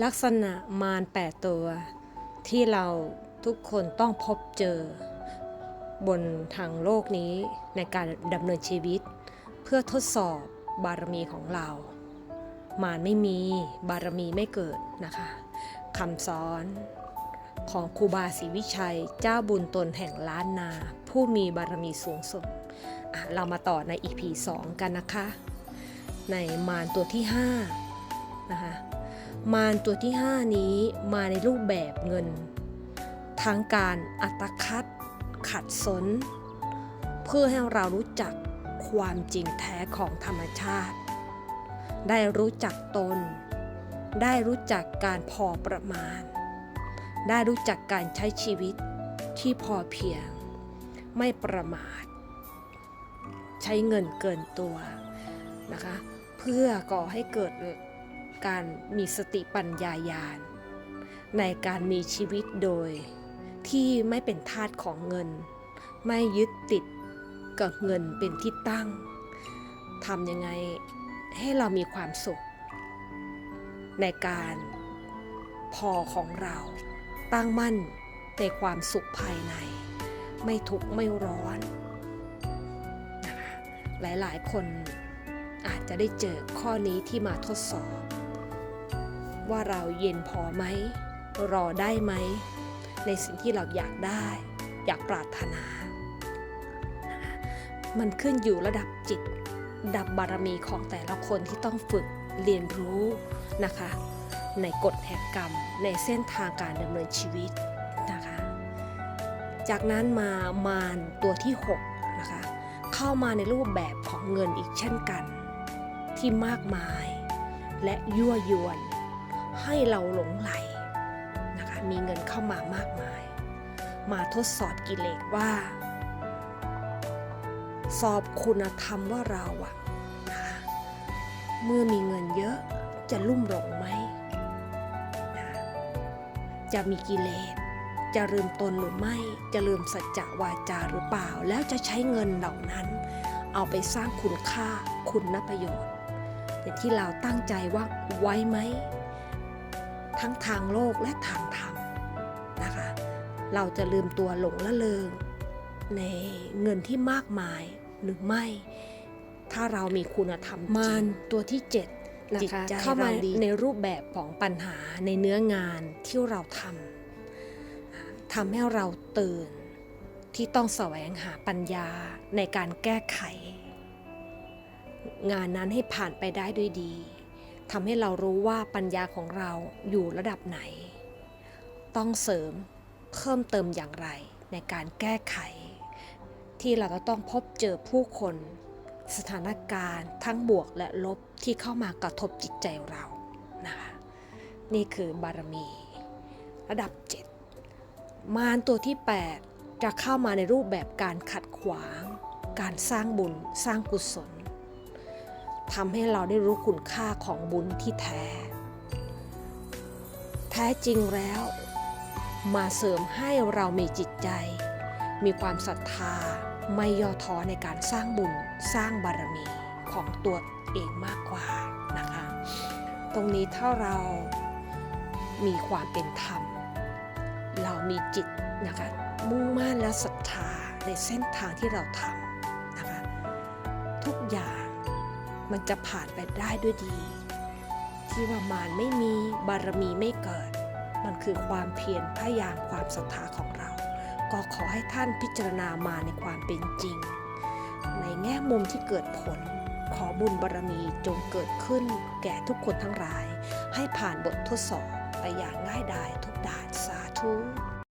ลักษณะมารแปดตัว ที่เราทุกคนต้องพบเจอ บนทางโลกนี้ในการดำเนินชีวิต เพื่อทดสอบบารมีของเรา มารไม่มีบารมีไม่เกิดนะคะคำสอนของครูบาศรีวิชัยเจ้าบุญตนแห่งล้านนา ผู้มีบารมีสูงสุดอะเรามาต่อใน EP 2กันนะคะ ในมารตัวที่5นะคะ มารตัวที่ 5 นี้มาในรูปแบบเงินทั้งการอัตคัด ขัดสน เพื่อให้เรารู้จักความจริงแท้ของธรรมชาติ ได้รู้จักตน ได้รู้จักการพอประมาณ ได้รู้จักการใช้ชีวิตที่พอเพียง ไม่ประมาท ใช้เงินเกินตัวนะคะ เพื่อก่อให้เกิด การมีสติปัญญายาณ ในการมีชีวิตโดย ที่ไม่เป็นทาสของเงิน ไม่ยึดติดกับเงินเป็นที่ตั้งทำยังไงให้เรามีความสุข ในการพอของเราตั้งมั่นในความสุขภายใน ไม่ทุกข์ไม่ร้อนนะคะหลายๆ คนอาจจะได้เจอข้อนี้ที่มาทดสอบ ว่าเราเย็นพอไหม รอได้ไหม ในสิ่งที่เราอยากได้ อยากปรารถนา มันขึ้นอยู่ระดับจิตดับบารมีของแต่ละคนที่ต้องฝึกเรียนรู้นะคะ ในกฎแห่งกรรมในเส้นทางการดำเนินชีวิตนะคะ จากนั้นมามารตัวที่6นะคะเข้ามาในรูปแบบของเงินอีกเช่นกัน ที่มากมาย และยั่วยวน ให้เราหลงไหลนะคะมีเงินเข้ามามากมาย มาทดสอบกิเลสว่า สอบคุณธรรมว่าเราอะนะเมื่อมีเงินเยอะจะลุ่มหลงไหมนะจะมีกิเลสจะลืมตนหรือไม่จะลืมสัจจะวาจาหรือเปล่า แล้วจะใช้เงินเหล่านั้น เอาไปสร้างคุณค่าคุณประโยชน์อย่างที่เราตั้งใจว่าไว้ไหม ทั้งทางโลกและทางธรรมนะคะ เราจะลืมตัวหลงละเลงในเงินที่มากมายหรือไม่ ถ้าเรามีคุณธรรมมานตัวที่7นะคะจิตใจเข้ามาเราดีในรูปแบบของปัญหาในเนื้องานที่เราทำทำให้เราตื่นที่ต้องแสวงหาปัญญาในการแก้ไข งานนั้นให้ผ่านไปได้ด้วยดี ทำให้เรารู้ว่าปัญญาของเราอยู่ระดับไหน ต้องเสริมเพิ่มเติมอย่างไรในการแก้ไข ที่เราจะต้องพบเจอผู้คน สถานการณ์ทั้งบวกและลบที่เข้ามากระทบจิตใจเรานะคะนี่คือบารมี ระดับ 7 มารตัวที่ 8 จะเข้ามาในรูปแบบการขัดขวาง การสร้างบุญสร้างกุศล ทำให้เราได้รู้คุณค่าของบุญที่แท้ แท้จริงแล้ว มาเสริมให้เรามีจิตใจ มีความศรัทธาไม่ย่อท้อในการสร้างบุญสร้างบารมีของตัวเองมากกว่านะคะ ตรงนี้ถ้าเรามีความเป็นธรรม เรามีจิตนะคะมุ่งมั่นและศรัทธาในเส้นทางที่เราทำนะคะทุกอย่าง มันจะผ่านไปได้ด้วยดี ที่ว่ามารไม่มีบารมีไม่เกิด มันคือความเพียรพยายามความศรัทธาของเรา ก็ขอให้ท่านพิจารณามาในความเป็นจริง ในแง่มุมที่เกิดผล ขอบุญบารมีจงเกิดขึ้น แก่ทุกคนทั้งหลาย ให้ผ่านบททดสอบไปอย่างง่ายดายทุกด่านสาธุ